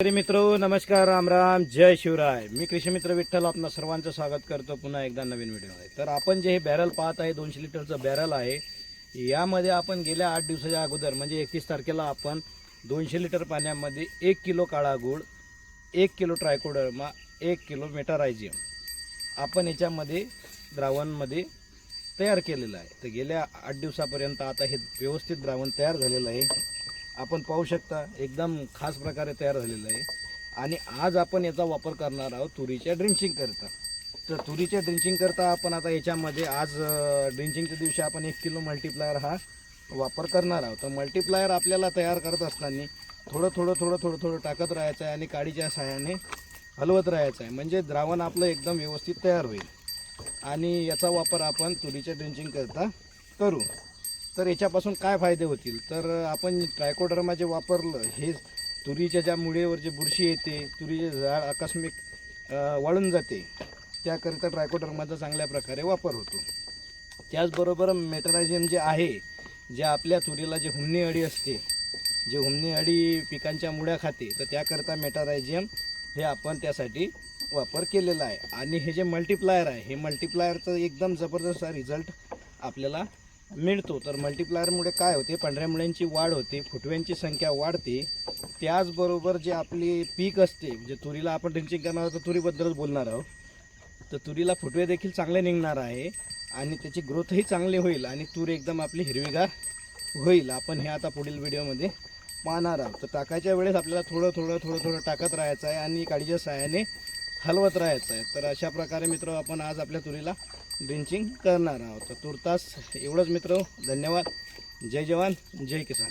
तरी मित्र नमस्कार राम राम जय शिवराय. मी कृषी मित्र विठ्ठल आपणा सर्वांचं स्वागत करतो पुन्हा एकदा नवीन व्हिडिओमध्ये. तर आपण जे हे बॅरल पाहत आहे दोनशे लिटरचं बॅरल आहे यामध्ये आपण गेल्या आठ दिवसाच्या अगोदर म्हणजे एकतीस तारखेला आपण दोनशे लिटर पाण्यामध्ये एक किलो काळा गुळ एक किलो ट्रायकोडर्मा एक किलो मेटारायझियम आपण याच्यामध्ये द्रावणमध्ये तयार केलेलं आहे. तर गेल्या आठ दिवसापर्यंत आता हे व्यवस्थित द्रावण तयार झालेलं आहे. आपण पाहू शकता एकदम खास प्रकारे तयार झालेलं आहे. आणि आज आपण याचा वापर करणार आहोत तुरीच्या ड्रिंकिंगकरिता तर तुरीच्या ड्रिंकिंगकरता आपण आता याच्यामध्ये आज ड्रिंचिंगच्या दिवशी आपण एक किलो मल्टीप्लायर हा वापर करणार आहोत. तर मल्टीप्लायर आपल्याला तयार करत असताना थोडं थोडं थोडं थोडं थोडं टाकत राहायचं आहे आणि काडीच्या सहाय्याने हलवत राहायचं आहे. म्हणजे द्रावण आपलं एकदम व्यवस्थित तयार होईल. आणि याचा वापर आपण तुरीच्या ड्रिंचिंगकरता करू. तर याच्यापासून काय फायदे होतील? तर आपण ट्रायकोडर्मा जे वापरलं हे तुरीच्या ज्या मुळेवर जे बुरशी येते तुरीचे झाड आकस्मिक वाळून जाते त्याकरिता ट्रायकोडर्माचा चांगल्या प्रकारे वापर होतो. त्याचबरोबर मेटरायझियम जे आहे जे आपल्या तुरीला जे हुमणी अळी असते जे हुमणी अळी पिकांच्या मुळ्या खाते तर त्याकरता मेटारायझियम हे आपण त्यासाठी वापर केलेला आहे. आणि हे जे मल्टिप्लायर आहे हे मल्टिप्लायरचा एकदम जबरदस्त रिझल्ट आपल्याला मिळतो. तर मल्टिप्लायरमुळे काय होते? पांढऱ्या मुळ्यांची वाढ होते फुटव्यांची संख्या वाढते. त्याचबरोबर जे आपली पीक असते म्हणजे तुरीला आपण ड्रिंचिंग करणार आहोत तर तुरीबद्दलच बोलणार आहोत. तर तुरीला फुटवे देखील चांगले निघणार आहे आणि त्याची ग्रोथही चांगली होईल आणि तूर एकदम आपली हिरवीगार होईल. आपण हे आता पुढील व्हिडिओमध्ये पाहणार आहोत. तर टाकायच्या वेळेस आपल्याला थोडं थोडं थोडं थोडं टाकत राहायचं आहे आणि काळीच्या सहाय्याने हलवत राहायचं आहे. तर अशा प्रकारे मित्र आपण आज आपल्या तुरीला ड्रिंचिंग करणार आहोत. तर तुर्तास एवढंच मित्र धन्यवाद. जय जवान जय किसान.